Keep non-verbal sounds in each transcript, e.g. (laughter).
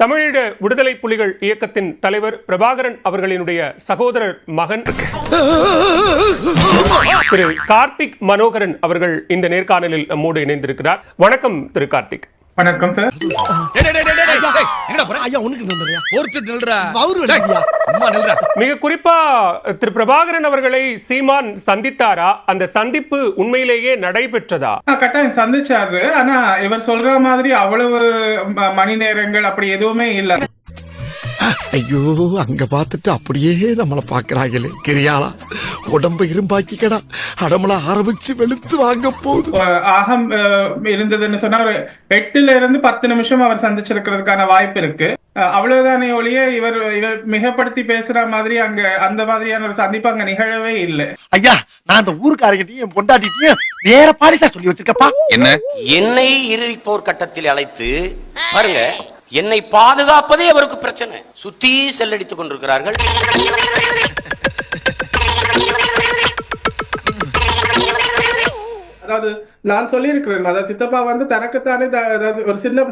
தமிழீழ விடுதலை புலிகள் இயக்கத்தின் தலைவர் பிரபாகரன் அவர்களினுடைய சகோதரர் மகன் திரு கார்த்திக் மனோகரன் அவர்கள் இந்த நேர்காணலில் நம்மோடு இணைந்திருக்கிறார். வணக்கம் திரு கார்த்திக். வணக்கம் சார் மிக குறிப்பா திரு பிரபாகரன் அவர்களை சீமான் சந்தித்தாரா? அந்த சந்திப்பு உண்மையிலேயே நடைபெற்றதா? கட்டாயம் சந்திச்சாரு. ஆனா இவர் சொல்ற மாதிரி அவ்வளவு மணி நேரங்கள் அப்படி எதுவுமே இல்ல. ஐயோ அங்க பார்த்துட்டு அப்படியே நம்மள பாக்குறாங்களே கிரியாளா உடம்ப இரும்பாக்கிக்கடா. அடமள ஆரம்பிச்சு வெளுத்து வாங்க போகுது ஆகம் இருந்ததுன்னு சொன்னா ஒரு எட்டுல இருந்து பத்து நிமிஷம் அவர் சந்திச்சிருக்கிறதுக்கான வாய்ப்பு இருக்கு. அவ்வளவுதானே ஒழிய இவர் இவர் மிகப்படுத்தி பேசுற மாதிரி அங்க அந்த மாதிரியான ஒரு சந்திப்பு அங்க நிகழவே இல்லை. ஐயா நான் அந்த ஊருக்காரங்கிட்டையும் பொண்டாட்டிட்டையும் வேற பாடிசா சொல்லி வச்சிருக்கப்பா. என்ன? என்னை இறுதி போர்க்கட்டத்தில் அழைத்து பாருங்க என்னை பாதுகாப்பதே அவருக்கு பிரச்சனை. சுத்தி செல்லடித்துக் கொண்டிருக்கிறார்கள். அதாவது நான் சொல்லியிருக்கிறேன். அதாவது சித்தப்பா வந்து தனக்குத்தானே அதாவது ஒரு சின்ன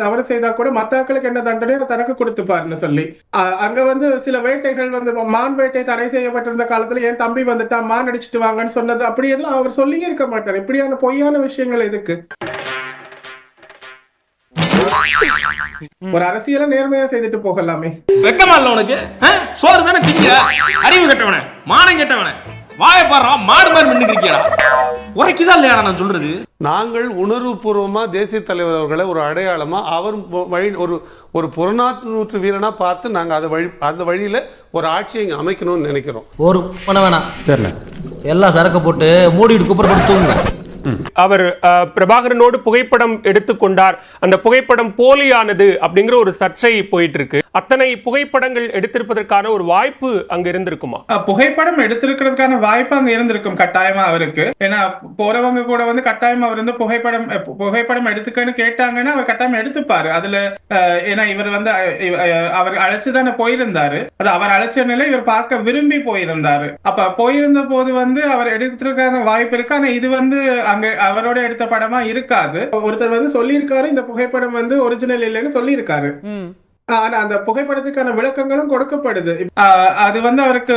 தவறு செய்தா கூட மத்தாக்களுக்கு என்ன தண்டனையோ தனக்கு கொடுத்துப்பாருன்னு சொல்லி. அங்க வந்து சில வேட்டைகள் வந்து மான் வேட்டை தடை செய்யப்பட்டிருந்த காலத்துல என் தம்பி வந்துட்டா மான் அடிச்சிட்டு வாங்கன்னு சொன்னது அப்படியெல்லாம் அவர் சொல்லியே இருக்க மாட்டார். இப்படியான பொய்யான விஷயங்கள் எதுக்கு? ஒரு அரசியல நேர்மையா செய்துட்டு போகலாமே. வெக்கமா இல்ல உனக்கு? சோறு தானே திங்க அறிவு கெட்டவன? மானம் கெட்டவன? வாய பாடுறா மாடு மாதிரி நின்னுக்கிறியா உரைக்குதா இல்லையாடா நான் சொல்றது? நாங்கள் உணர்வுபூர்வமா தேசிய தலைவர் அவர்களை ஒரு அடையாளமா அவர் வழி ஒரு ஒரு புறநானூற்று வீரனா பார்த்து நாங்க அதை வழி அந்த வழியில ஒரு ஆட்சியை இங்க அமைக்கணும்னு நினைக்கிறோம். ஒரு பண்ண வேணாம். சரிண்ணே. எல்லாம் சரக்கு போட்டு மூடிட்டு குப்பரை போட்டு தூங்குங்க. அவர் பிரபாகரனோடு புகைப்படம் எடுத்துக்கொண்டார். அந்த புகைப்படம் போலியானது அப்படிங்கிற ஒரு சர்ச்சை போயிட்டு இருக்கு அத்தனை புகைப்படங்கள் எடுத்திருப்பதற்கான ஒரு வாய்ப்பு அங்க இருந்திருக்குமா? புகைப்படம் எடுத்திருக்கிறதுக்கான வாய்ப்பு அங்க இருந்திருக்கும் கட்டாயமா அவருக்கு. ஏன்னா போறவங்க கூட வந்து கட்டாயம் அவர் வந்து புகைப்படம் புகைப்படம் எடுத்துக்கன்னு கேட்டாங்கன்னா அவர் கட்டாயம் எடுத்துப்பாரு. அதுல ஏன்னா இவர் வந்து அவர் அழைச்சு தானே அழைச்சுதானே போயிருந்தாரு. அது அவர் அழைச்ச நிலை இவர் பார்க்க விரும்பி போயிருந்தாரு. அப்ப போயிருந்த போது வந்து அவர் எடுத்திருக்கான வாய்ப்பு இருக்கு. ஆனா இது வந்து அங்க அவரோட எடுத்த படமா இருக்காது. ஒருத்தர் வந்து சொல்லியிருக்காரு இந்த புகைப்படம் வந்து ஒரிஜினல் இல்லைன்னு சொல்லியிருக்காரு. ஆனா அந்த புகைப்படத்துக்கான விளக்கங்களும் கொடுக்கப்படுது. அது வந்து அவருக்கு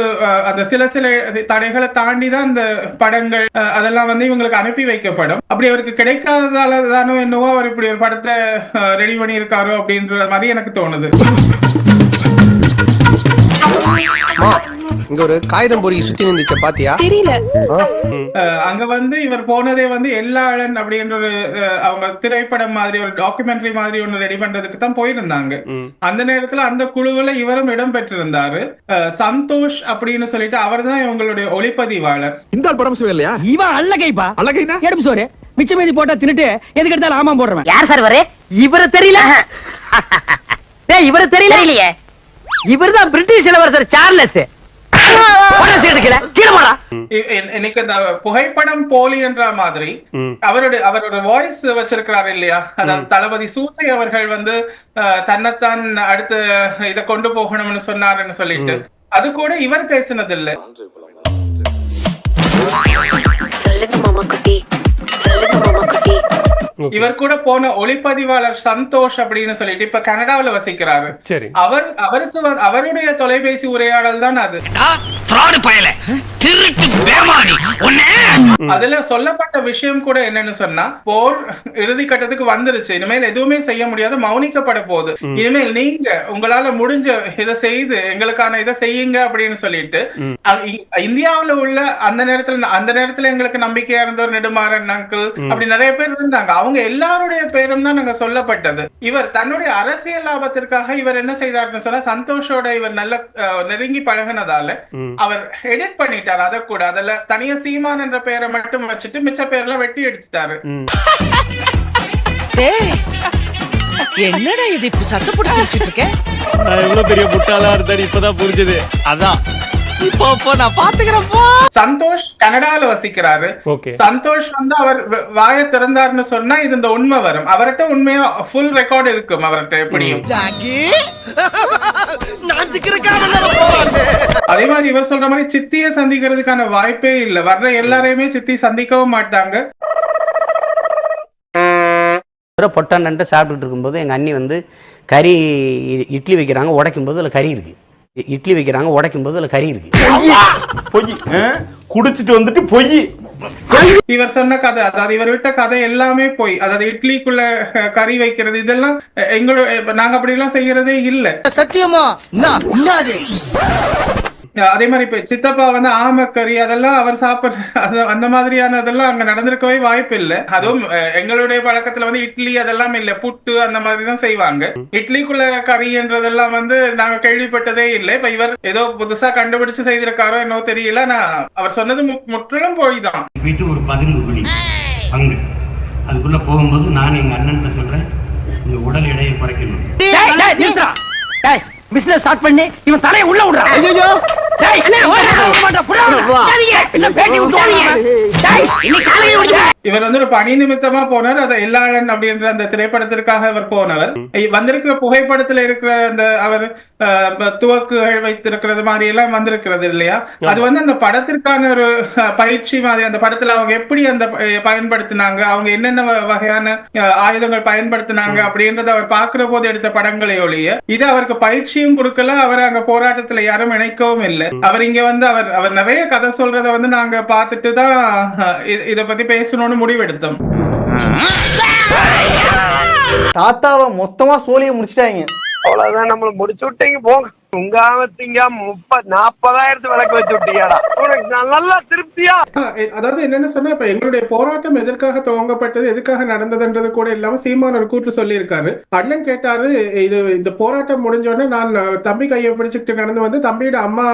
அந்த சில சில தடைகளை தாண்டி தான் அந்த படங்கள் அதெல்லாம் வந்து இவங்களுக்கு அனுப்பி வைக்கப்படும். அப்படி அவருக்கு கிடைக்காததால தானோ என்னவோ அவர் இப்படி ஒரு படத்தை ரெடி பண்ணி இருக்காரோ அப்படின்ற மாதிரி எனக்கு தோணுது. இங்க ஒரு காகிதம் பொறி சுத்தி நின்றுச்ச பாத்தியா? தெரியல. அங்க வந்து இவர் போனதே வந்து எல்லாளன் அப்படின்ற ஒரு அவங்க திரைப்படம் மாதிரி ஒரு டாக்குமெண்ட்ரி மாதிரி ஒன்னு ரெடி பண்றதுக்கு தான் போயிருந்தாங்க. அந்த நேரத்துல அந்த குழுவுல இவரும் இடம் பெற்றிருந்தாரு. சந்தோஷ் அப்படின்னு சொல்லிட்டு அவர்தான் இவங்களுடைய ஒளிப்பதிவாளர். இந்த படம் இல்லையா? இவன் அல்லகைப்பா அழகைனா? எடுப்பு சோறு. மிச்ச மீதி போட்டா தின்னுட்டு எதுக்கு எடுத்தாலும் ஆமா போடுறவன். யார் சார் வரே இவரு தெரியல. டேய் இவரு தெரியல. தெரியலையே. இவர்தான் பிரிட்டிஷ் இளவரசர் சார்லஸ். எனக்கு இந்த புகைப்படம் போலி என்ற மாதிரி அவருடைய அவரோட வாய்ஸ் வச்சிருக்கிறாரு இல்லையா? அதாவது தளபதி சூசை அவர்கள் வந்து தன்னைத்தான் அடுத்து இத கொண்டு போகணும்னு சொன்னாருன்னு சொல்லிட்டு. அது கூட இவர் பேசினது இல்ல சொல்லுங்க மாமா குட்டி. சொல்லுங்க மாமா குட்டி. இவர் கூட போன ஒளிப்பதிவாளர் சந்தோஷ் அப்படின்னு சொல்லிட்டு இப்ப கனடாவுல வசிக்கிறாரு. சரி. அவர் அவருக்கு அவருடைய தொலைபேசி உரையாடல் தான் அது. பயல. திருட்டு பேமானி. அதுல சொல்லப்பட்ட விஷயம் கூட என்னன்னு சொன்னா போர் இறுதி கட்டத்துக்கு வந்துருச்சு. இனிமேல் எதுவுமே செய்ய முடியாது மௌனிக்கப்பட போகுது. இனிமேல் நீங்க உங்களால முடிஞ்ச இதை செய்து எங்களுக்கான இதை செய்யுங்க அப்படின்னு சொல்லிட்டு இந்தியாவுல உள்ள அந்த நேரத்துல அந்த நேரத்துல எங்களுக்கு நம்பிக்கையா இருந்த ஒரு நெடுமாறன் அங்கிள் அப்படி நிறைய பேர் இருந்தாங்க. அவங்க எல்லாருடைய பேரும் தான் நாங்க சொல்லப்பட்டது. இவர் தன்னுடைய அரசியல் லாபத்திற்காக இவர் என்ன செய்தாருன்னு சொன்னா சந்தோஷோட இவர் நல்ல நெருங்கி பழகுனதால அவர் எடிட் பண்ணிட்டார். அத கூட அதுல தனியா சீமான் என்ற பெயரை மட்டும் வச்சுட்டு மிச்ச பேர்லாம் வெட்டி எடுத்துட்டாரு. என்னடா இது? சிரிச்சிட்டு இருக்க? எவ்வளவு பெரிய முட்டாளா இருந்தா இப்பதான் புரிஞ்சது. அதான். நான் சந்தோஷ் கனடால வசிக்கிறாரு. ஓகே. சந்தோஷ் வந்து அவர் வாயை திறந்தாருன்னு சொன்னா இது இந்த உண்மை வரும். அவர்கிட்ட உண்மையா ஃபுல் ரெக்கார்ட் இருக்கும் அவர்கிட்ட எப்படியும். அதே மாதிரி இவர் சொல்ற மாதிரி சித்திய சந்திக்கிறதுக்கான வாய்ப்பே இல்ல. வர்ற எல்லாரையுமே சித்தி சந்திக்கவும் மாட்டாங்க. பொட்டான்னு சாப்பிட்டுட்டு இருக்கும்போது எங்க அண்ணி வந்து கறி இட்லி வைக்கிறாங்க உடைக்கும் போது அதில் கறி இருக்கு. இட்லி வைக்கிறாங்க உடைக்கும் போது அதில் கறி இருக்கு. பொய். குடிச்சிட்டு வந்துட்டு பொய். இவர் சொன்ன கதை அதாவது இவர் விட்ட கதை எல்லாமே போய். அதாவது இட்லிக்குள்ள கறி வைக்கிறது இதெல்லாம் எங்களோட நாங்க அப்படி எல்லாம் செய்யறதே இல்ல. சத்தியமா? அதே மாதிரி இப்ப சித்தப்பா வந்து ஆமக்கறி அதெல்லாம் அவர் சாப்பிடுற அது- அந்த மாதிரியான அதெல்லாம் அங்க நடந்திருக்கவே வாய்ப்பு இல்ல. அதுவும் எங்களுடைய பழக்கத்துல வந்து இட்லி அதெல்லாம் இல்ல. புட்டு அந்த மாதிரி தான் செய்வாங்க. இட்லிக்குள்ள கறின்றதெல்லாம் வந்து நாங்க கேள்விப்பட்டதே இல்லை. இப்ப இவர் ஏதோ புதுசா கண்டுபிடிச்சு செய்திருக்காரோ என்னவோ தெரியல. நான் அவர் சொன்னது மு- முற்றிலும் போய் தான் போயிட்டு ஒரு பதினஞ்சு குழி பங்கு அதுக்குள்ள போகும்போது நான் எங்க அண்ணன்ட்ட சொல்றேன் உடல் எடையை குறைக்கணும். பிசினஸ் ஸ்டார்ட் பண்ணி இவன் தலையை உள்ள விடுறான். ஐயோ இவர் வந்து ஒரு பணி நிமித்தமா போனார். அது எல்லாளன் அப்படின்ற அந்த திரைப்படத்திற்காக அவர் போனவர். வந்திருக்கிற புகைப்படத்துல இருக்கிற அந்த அவர் துவக்குகள் வைத்திருக்கிறது மாதிரி எல்லாம் வந்திருக்கிறது இல்லையா? அது வந்து அந்த படத்திற்கான ஒரு பயிற்சி மாதிரி அந்த படத்துல அவங்க எப்படி அந்த பயன்படுத்தினாங்க அவங்க என்னென்ன வகையான ஆயுதங்கள் பயன்படுத்தினாங்க அப்படின்றத அவர் பார்க்கிற போது எடுத்த படங்களை ஒழிய இது அவருக்கு பயிற்சியும் கொடுக்கல அவர் அங்க போராட்டத்துல யாரும் இணைக்கவும் இல்லை. அவர் இங்க வந்து அவர் அவர் நிறைய கதை சொல்றத வந்து நாங்க பார்த்துட்டு தான் இத பத்தி பேசணும்னு முடிவெடுத்தோம். தாத்தாவை மொத்தமா சோழியை முடிச்சிட்டாங்க. அவ்வளவுதான் நம்மள முடிச்சு விட்டீங்க போங்க. உங்க ஆமத்திங்க முப்பது நாற்பதாயிரத்து விளக்கு வச்சு விட்டீங்கடா. நல்லா திருப்தியா? அதாவது என்னன்னு சொன்னா இப்ப எங்களுடைய போராட்டம் எதற்காக துவங்கப்பட்டது எதுக்காக நடந்ததுன்றது கூட இல்லாம சீமான் ஒரு கூற்று சொல்லியிருக்காரு. அண்ணன் கேட்டாரு இது இந்த போராட்டம் முடிஞ்ச உடனே நான் தம்பி கையை பிடிச்சிட்டு நடந்து வந்து தம்பியோட அம்மா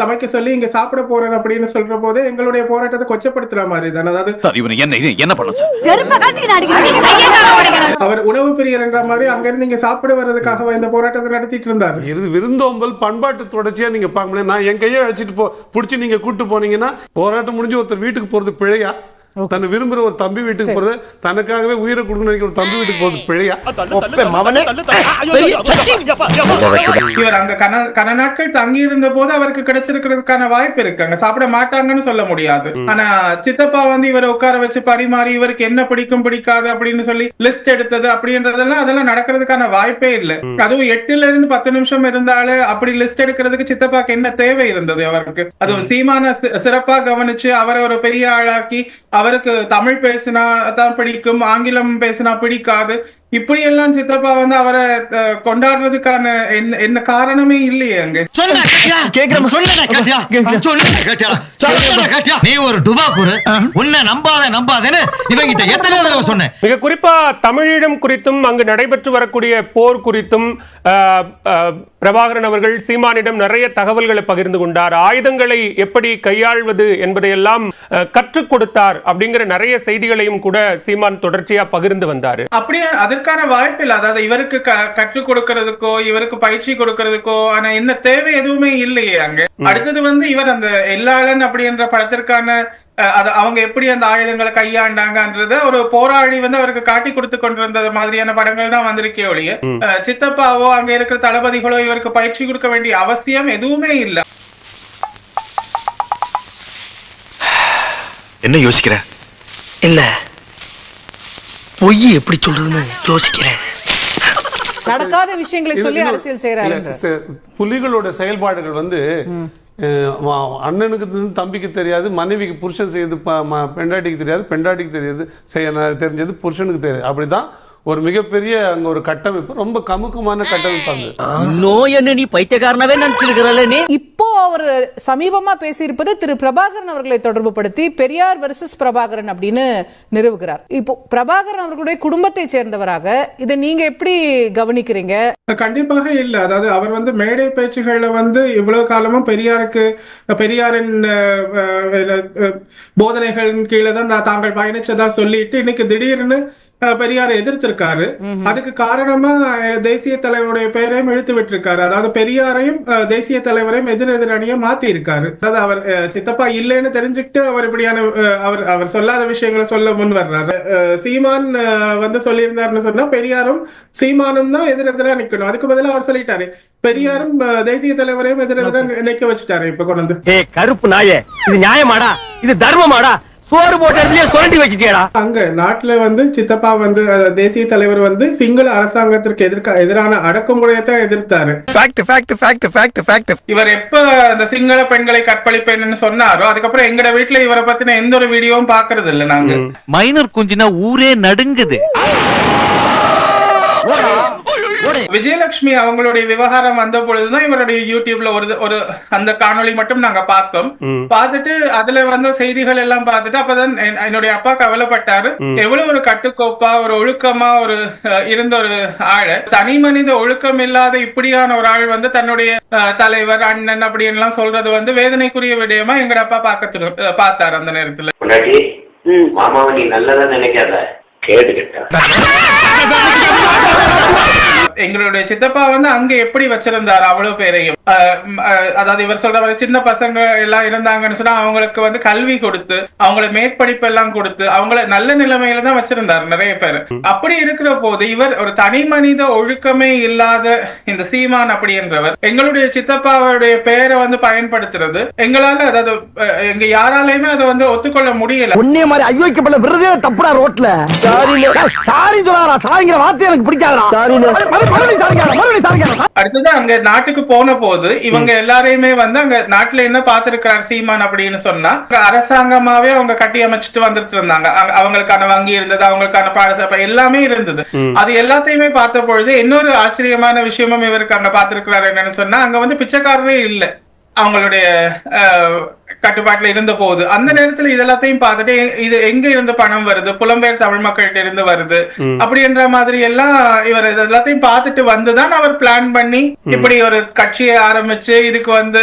சமைக்க சொல்லி இங்க சாப்பிட போறேன் அப்படின்னு சொல்ற போது எங்களுடைய போராட்டத்தை கொச்சப்படுத்துற மாதிரி தான் அதாவது சார் இவன் என்ன என்ன பண்ண சார்? அவர் உணவு பிரியர் என்ற மாதிரி அங்கிருந்து இங்க சாப்பிட வர்றதுக்காக இந்த போராட்டத்தை நடத்திட்டு இருந்தாரு? இது விருந்தோம்பல் பண்பாட்டு தொடர்ச்சியா நீங்க முடியாது நான் என் கையை அழைச்சிட்டு போ பிடிச்சி நீங்க கூட்டு போனீங்கன்னா போராட்டம் முடிஞ்சு ஒருத்தர் வீட்டுக்கு போறது பிழையா? தன்னை விரும்புற ஒரு தம்பி வீட்டுக்கு போறது தனக்காகவே உயிரை கொடுக்கணும் நினைக்கிற ஒரு தம்பி வீட்டுக்கு போறது பிழையா? இவர் அங்க கன நாட்கள் தங்கி இருந்த போது அவருக்கு கிடைச்சிருக்கிறதுக்கான வாய்ப்பு இருக்கு அங்க. சாப்பிட மாட்டாங்கன்னு சொல்ல முடியாது. ஆனா சித்தப்பா வந்து இவரை உட்கார வச்சு பரிமாறி இவருக்கு என்ன பிடிக்கும் பிடிக்காது அப்படின்னு சொல்லி லிஸ்ட் எடுத்தது அப்படின்றதெல்லாம் அதெல்லாம் நடக்கிறதுக்கான வாய்ப்பே இல்ல. அதுவும் எட்டுல இருந்து பத்து நிமிஷம் இருந்தாலே அப்படி லிஸ்ட் எடுக்கிறதுக்கு சித்தப்பாக்கு என்ன தேவை இருந்தது அவருக்கு? அதுவும் சீமான சிறப்பா கவனிச்சு அவரை ஒரு பெரிய ஆளாக்கி அவருக்கு தமிழ் பேசினா தான் பிடிக்கும் ஆங்கிலம் பேசினா பிடிக்காது. இப்படி எல்லாம் சித்தப்பா வந்து அவரை கொண்டாடுறதுக்கான என்ன என்ன காரணமே இல்லையே அங்க. கேக்குறோம் சொல்லுடா கேட்டியா? சொல்லுடா கேட்டியா? சொல்லுடா. கேட்டியா? நீ ஒரு டுபாக்கூரு உன்னை நம்பாத நம்பாதேன்னு இவங்கிட்ட எத்தனை தடவை சொன்னேன்? மிக குறிப்பா தமிழீழம் குறித்தும் அங்கு நடைபெற்று வரக்கூடிய போர் குறித்தும் பிரபாகரன் அவர்கள் சீமானிடம் நிறைய தகவல்களை பகிர்ந்து கொண்டார். ஆயுதங்களை எப்படி கையாள்வது என்பதையெல்லாம் கற்றுக் கொடுத்தார் அப்படிங்கிற நிறைய செய்திகளையும் கூட சீமான் தொடர்ச்சியா பகிர்ந்து வந்தாரு. அப்படியே? அதற்கான வாய்ப்பு இல்லை அதாவது இவருக்கு கற்றுக் கொடுக்கறதுக்கோ இவருக்கு பயிற்சி கொடுக்கறதுக்கோ ஆனா என்ன தேவை எதுவுமே இல்லையே அங்க. அடுத்தது வந்து இவர் அந்த எல்லாளன் அப்படின்ற படத்திற்கான அது அவங்க எப்படி அந்த ஆயுதங்களை கையாண்டாங்கன்றத ஒரு போராளி வந்து அவருக்கு காட்டி கொடுத்து கொண்டிருந்த மாதிரியான படங்கள் தான் வந்திருக்கே ஒழிய சித்தப்பாவோ அங்க இருக்கிற தளபதிகளோ இவருக்கு பயிற்சி கொடுக்க வேண்டிய அவசியம் எதுவுமே இல்லை. என்ன யோசிக்கிற? இல்ல. பொய் எப்படி சொல்றதுன்னு யோசிக்கிறேன். நடக்காத விஷயங்களை சொல்லி அரசியல் செய்யறாரு புலிகளோட செயல்பாடுகள் வந்து அண்ணனுக்கு தம்பிக்கு தெரியாது மனைவிக்கு புருஷன் ம- பெண்டாட்டிக்கு தெரியாது பெண்டாட்டிக்கு தெரியாது செய்ய தெரிஞ்சது புருஷனுக்கு தெரியாது. அப்படிதான் ஒரு மிகப்பெரிய அங்க ஒரு கட்டமைப்பு ரொம்ப கமுக்கமான கட்டமைப்பு அங்க நோய் என்ன நீ பைத்தியக்காரனவே நினைச்சிருக்கிறல்ல நீ? இப்போ அவர் சமீபமா பேசியிருப்பது திரு பிரபாகரன் அவர்களை தொடர்பு படுத்தி பெரியார் வெர்சஸ் பிரபாகரன் அப்படின்னு நிறுவுகிறார். இப்போ பிரபாகரன் அவர்களுடைய குடும்பத்தை சேர்ந்தவராக இதை நீங்க எப்படி கவனிக்கிறீங்க? கண்டிப்பாக இல்ல. அதாவது அவர் வந்து மேடை பேச்சுகள்ல வந்து இவ்வளவு காலமும் பெரியாருக்கு பெரியாரின் போதனைகளின் கீழே தான் நான் தாங்கள் பயணிச்சதா சொல்லிட்டு இன்னைக்கு திடீர்னு பெரியாரை எதிர்த்திருக்காரு. அதுக்கு காரணமா தேசிய தலைவருடைய பெயரையும் இழுத்து விட்டிருக்காரு. அதாவது பெரியாரையும் தேசிய தலைவரையும் எதிர் எதிர் அணியா மாத்தி இருக்காரு அதாவது அவர் சித்தப்பா இல்லைன்னு தெரிஞ்சுக்கிட்டு அவர் இப்படியான அவர் அவர் சொல்லாத விஷயங்களை சொல்ல முன் வர்றாரு. சீமான் வந்து சொல்லியிருந்தாருன்னு சொன்னா பெரியாரும் சீமானும் தான் எதிர் எதிரா நிக்கணும். அதுக்கு பதிலா அவர் சொல்லிட்டாரு. பெரியாரும் தேசிய தலைவரையும் எதிர் எதிரா நிக்க வச்சுட்டாரு இப்ப கொண்டு கருப்பு நாயே இது நியாயமாடா? இது தர்மமாடா? சோறு போட்ட இடத்துலயே சுரண்டி வச்சுட்டியடா. அங்க நாட்டுல வந்து சித்தப்பா வந்து தேசிய தலைவர் வந்து சிங்கள அரசாங்கத்திற்கு எதிர்க்க எதிரான அடக்குமுறையை தான் எதிர்த்தாரு. Fact fact fact fact fact இவர் எப்ப அந்த சிங்கள பெண்களை கற்பழிப்பேன்னு சொன்னாரோ அதுக்கப்புறம் எங்கட வீட்டுல இவரை பத்தின எந்த ஒரு வீடியோவும் பாக்குறது இல்ல நாங்க மைனர் குஞ்சினா ஊரே நடுங்குது. விஜயலட்சுமி. அவங்களுடைய விவகாரம் வந்த பொழுதுதான் இவருடைய யூடியூப்ல ஒரு ஒரு அந்த காணொளி மட்டும் நாங்க பார்த்தோம். பார்த்துட்டு அதுல வந்த செய்திகள் எல்லாம் பார்த்துட்டு அப்பதான் என்- என்னுடைய அப்பா கவலைப்பட்டாரு. எவ்வளவு ஒரு கட்டுக்கோப்பா ஒரு ஒழுக்கமா ஒரு இருந்த ஒரு ஆள். தனி மனித ஒழுக்கம் இல்லாத இப்படியான ஒரு ஆள் வந்து தன்னுடைய தலைவர் அண்ணன் அப்படின்னு எல்லாம் சொல்றது வந்து வேதனைக்குரிய விடயமா எங்க அப்பா அஹ், பார்த்தாரு அந்த நேரத்துல. மாமாவை நீ நல்லதா நினைக்காத. கேட்டுக்கிட்ட (laughs) எங்களுடைய சித்தப்பா வந்து அங்க எப்படி வச்சிருந்தாரு? அவ்வளவு பேரையும். அதாவது இவர் சொல்ற மாதிரி சின்ன பசங்க எல்லாம் இருந்தாங்கன்னு சொன்னா அவங்களுக்கு வந்து கல்வி கொடுத்து அவங்கள மேற்படிப்பு எல்லாம் கொடுத்து அவங்கள நல்ல நிலைமையில தான் வச்சிருந்தாரு நிறைய பேர். அப்படி இருக்கிற போது இவர் ஒரு தனி மனித ஒழுக்கமே இல்லாத இந்த சீமான் அப்படின்றவர் எங்களுடைய சித்தப்பாவுடைய பெயரை வந்து பயன்படுத்துறது எங்களால அதாவது எங்க யாராலையுமே அதை வந்து ஒத்துக்கொள்ள முடியல. உன்னே மாதிரி ஐயோக்கப்படல விருதே தப்புடா ரோட்ல. சாரி சொல்லாரா சாரிங்கிற வார்த்தை எனக்கு மறுபடியும் சாரிங்க அடுத்தது அங்க நாட்டுக்கு போன போது இவங்க எல்லாரையுமே வந்து அங்க நாட்டுல என்ன பாத்துருக்கிறார் சீமான் அப்படின்னு சொன்னா அரசாங்கமாவே அவங்க கட்டி அமைச்சிட்டு வந்துட்டு இருந்தாங்க. அவங்களுக்கான வங்கி இருந்தது அவங்களுக்கான பாடசாலை எல்லாமே இருந்தது. அது எல்லாத்தையுமே பார்த்த பொழுது இன்னொரு ஆச்சரியமான விஷயமும் இவருக்கு அங்க பாத்துருக்கிறாரு என்னன்னு சொன்னா அங்க வந்து பிச்சைக்காரரே இல்ல. அவங்களுடைய கட்டுப்பாட்டுல இருந்த போது அந்த நேரத்துல இதெல்லாத்தையும் பார்த்துட்டு இது எங்க இருந்து பணம் வருது? புலம்பெயர் தமிழ் மக்கள்கிட்ட இருந்து வருது. அப்படின்ற மாதிரி எல்லாம் இவர் இது எல்லாத்தையும் பார்த்துட்டு வந்துதான் அவர் பிளான் பண்ணி இப்படி ஒரு கட்சியை ஆரம்பிச்சு இதுக்கு வந்து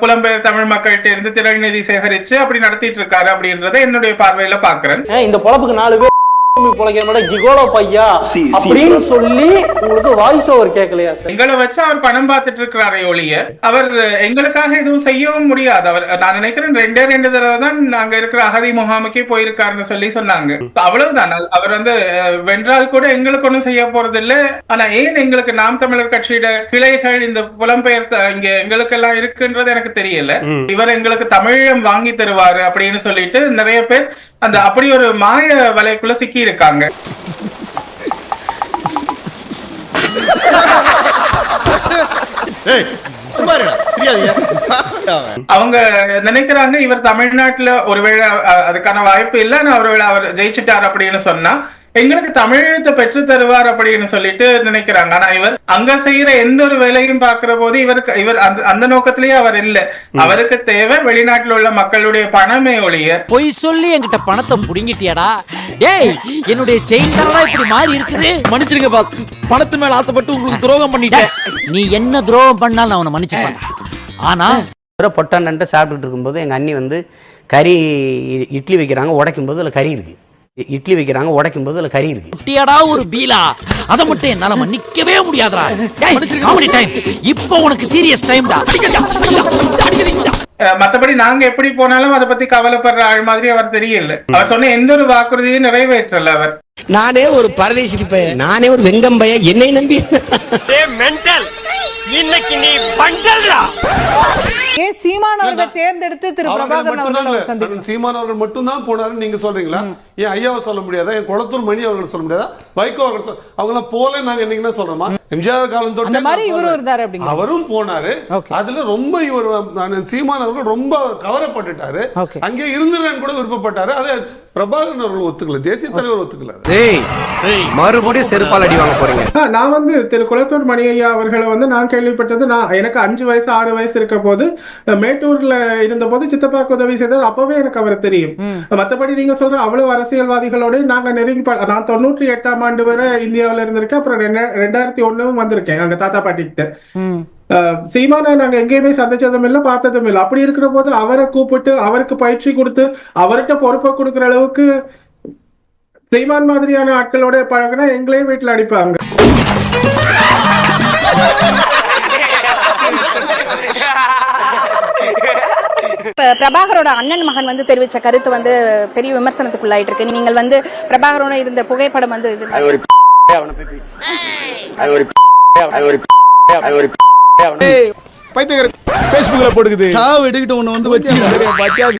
புலம்பெயர் தமிழ் மக்கள்கிட்ட இருந்து திரள் நிதி சேகரிச்சு அப்படி நடத்திட்டு இருக்காரு அப்படின்றத என்னுடைய பார்வையில பாக்குறேன் இந்த பொழப்புக்கு நாலு பேர் பொழைக்கிற ஜிகோலோ பையா அப்படின்னு சொல்லி உங்களுக்கு வாய்ஸ் ஓவர் கேட்கலையா சார் எங்களை வச்சு அவர் பணம் பார்த்துட்டு இருக்கிறாரே ஒழிய அவர் எங்களுக்காக எதுவும் செய்யவும் முடியாது. அவர் நான் நினைக்கிறேன் ரெண்டே ரெண்டு தடவை தான் நாங்க இருக்கிற அகதி முகாமுக்கே போயிருக்காருன்னு சொல்லி சொன்னாங்க. அவ்வளவுதான். அவர் வந்து வென்றால் கூட எங்களுக்கு ஒண்ணும் செய்ய போறது இல்ல ஆனா ஏன் எங்களுக்கு நாம் தமிழர் கட்சியோட கிளைகள் இந்த புலம்பெயர் இங்க எங்களுக்கு எல்லாம் இருக்குன்றது எனக்கு தெரியல. இவர் எங்களுக்கு தமிழம் வாங்கி தருவாரு அப்படின்னு சொல்லிட்டு நிறைய பேர் அந்த அப்படி ஒரு மாய வலைக்குள்ள சிக்கி இருக்காங்க அவங்க நினைக்கிறாங்க இவர் தமிழ்நாட்டுல ஒருவேளை அதுக்கான வாய்ப்பு இல்ல ஆனா ஒருவேளை அவர் ஜெயிச்சிட்டார் அப்படின்னு சொன்னா எங்களுக்கு தமிழகத்தை பெற்று தருவார் அப்படின்னு சொல்லிட்டு நினைக்கிறாங்க. ஆனா இவர் அங்க செய்யற எந்த ஒரு வேலையும் பாக்குற போது இவருக்கு இவர் அந்த அந்த நோக்கத்திலேயே அவர் இல்ல. அவருக்கு தேவை வெளிநாட்டுல உள்ள மக்களுடைய பணமே ஒழிய. பொய் சொல்லி என்கிட்ட பணத்தை புடுங்கிட்டியாடா. ஏய் என்னுடைய செயின் தானடா இப்படி மாறி இருக்குது. மன்னிச்சிருங்க பாஸ் பணத்து மேல ஆசைப்பட்டு உங்களுக்கு துரோகம் பண்ணிட்டேன். நீ என்ன துரோகம் பண்ணாலும் நான் அவனை மன்னிச்சுப்பேன். ஆனா பொட்டான்ட்டு சாப்பிட்டுட்டு இருக்கும்போது எங்கள் அண்ணி வந்து கறி இட்லி வைக்கிறாங்க உடைக்கும் போது அதில் கறி இருக்கு. இட்லி வைக்கிறாங்க உடைக்கும் போது அதில் கறி இருக்கு. குட்டியாடா ஒரு பீலா. அத மட்டும் என்னால மன்னிக்கவே முடியாதுடா. காமெடி டைம் இப்போ உனக்கு சீரியஸ் டைம்டா மத்தபடி நாங்க எப்படி போனாலும் அதை பத்தி கவலைப்படுற ஆள் மாதிரி அவர் தெரியல. அவர் சொன்ன எந்த ஒரு வாக்குறுதியும் நிறைவேற்றல அவர். நானே ஒரு பரதேசி பையன். நானே ஒரு வெங்கம் பையன். என்னை நம்பி மென்டல் இன்னைக்கு நீ பண்டல்டா ஏன் சீமான் அவர்களை தேர்ந்தெடுத்து திரு பிரபாகரன் மட்டும்தான் அவர்களை சீமான் அவர்கள் மட்டும்தான் போனாரு நீங்க சொல்றீங்களா? ஏன் ஐயாவை சொல்ல முடியாதா? என் குளத்தூர் மணி அவர்கள் சொல்ல முடியாதா? வைகோ அவர்கள் சொல்ல அவங்க எல்லாம் போல நாங்க என்னைக்குன்னா சொல்றோமா எம்ஜிஆர் காலம் தொட்டு இவரும். இருந்தாரு அப்படிங்க அவரும் போனாரு. அதுல ரொம்ப இவர் சீமான் அவர்கள் ரொம்ப கவரப்பட்டுட்டாரு. அங்கே இருந்துறேன் கூட விருப்பப்பட்டாரு. அதை பிரபாகரன் அவர்கள் ஒத்துக்கல. தேசிய தலைவர் ஒத்துக்கல மறுபடியும் செருப்பால் அடி வாங்க போறீங்க. நான் வந்து திரு குளத்தூர் மணி ஐயா அவர்களை வந்து நான் கேள்விப்பட்டது நான் எனக்கு அஞ்சு வயசு ஆறு வயசு இருக்க போது மேட்டூர்ல இருந்த போது சித்தப்பாக்கு உதவி செய்தார். அப்பவே எனக்கு அவர் தெரியும். மத்தபடி நீங்க சொல்ற அவ்வளவு அரசியல்வாதிகளோட நாங்க நெருங்கி நான் தொண்ணூற்றி எட்டாம் ஆண்டு வரை இந்தியாவுல இருந்திருக்கேன். அப்புறம் ரெண்டா- ரெண்டாயிரத்தி ஒண்ணும் வந்திருக்கேன். அங்க தாத்தா பாட்டி கிட்ட. அஹ், சீமானை நாங்க எங்கேயுமே சந்திச்சதும் இல்ல பார்த்ததும் இல்ல. அப்படி இருக்கிற போது அவரை கூப்பிட்டு அவருக்கு பயிற்சி கொடுத்து அவர்கிட்ட பொறுப்பை கொடுக்கிற அளவுக்கு சீமான் மாதிரியான ஆட்களோட பழகுனா எங்களையும் வீட்டுல அடிப்பாங்க. பிரபாகரோட அண்ணன் மகன் வந்து தெரிவிச்ச கருத்து வந்து பெரிய விமர்சனத்துக்குள்ளாயிட்டு இருக்கு நீங்கள் வந்து பிரபாகரோட இருந்த புகைப்படம் வந்து இது (laughs) (laughs) (laughs) பைத்தியக்கார பேஸ்புக்ல போட்டுக்குது. சாவு எடுக்கிட்டு ஒண்ணு வந்து வச்சு